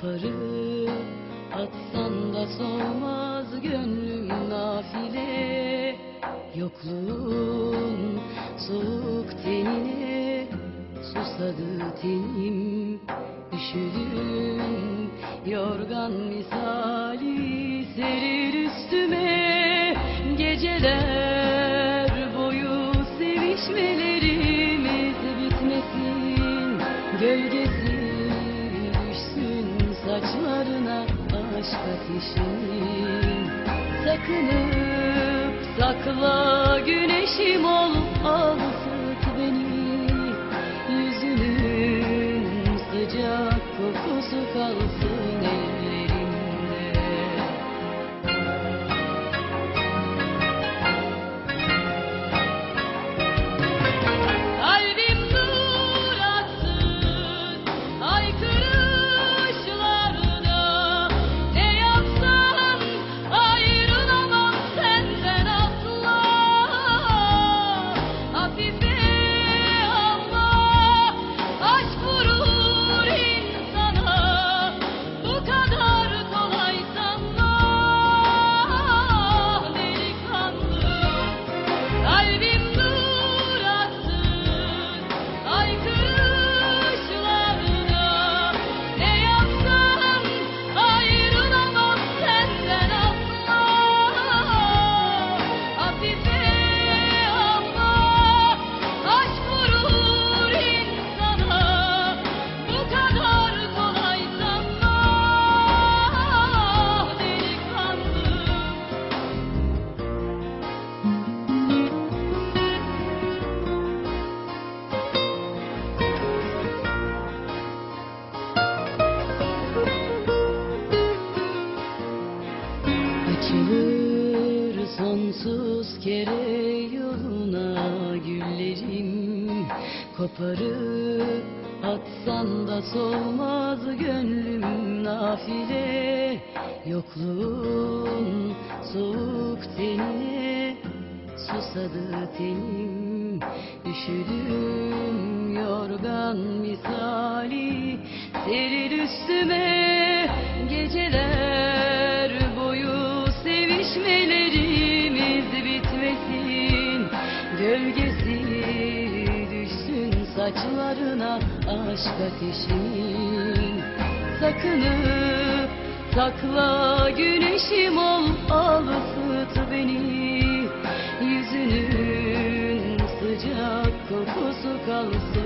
Koparıp atsan da solmaz gönlüm nafile. Yokluğun soğuk tenine susadı tenim. Üşüdüm yorgan misali serir üstüme. Geceler boyu sevişmelerimiz bitmesin. Gölgesi saçlarına aşk ateşinin Sakınıp sakla güneşim ol al Açılır sonsuz kere yoluna güllerim. Koparıp atsan da solmaz gönlüm nafile. Yokluğun soğuk tenine susadı tenim. Üşüdüm yorgan misali. Serir üstüme Geceler aşk ateşinin Sakınıp sakla güneşim ol al ısıt beni. Yüzünün sıcak kokusu kalsın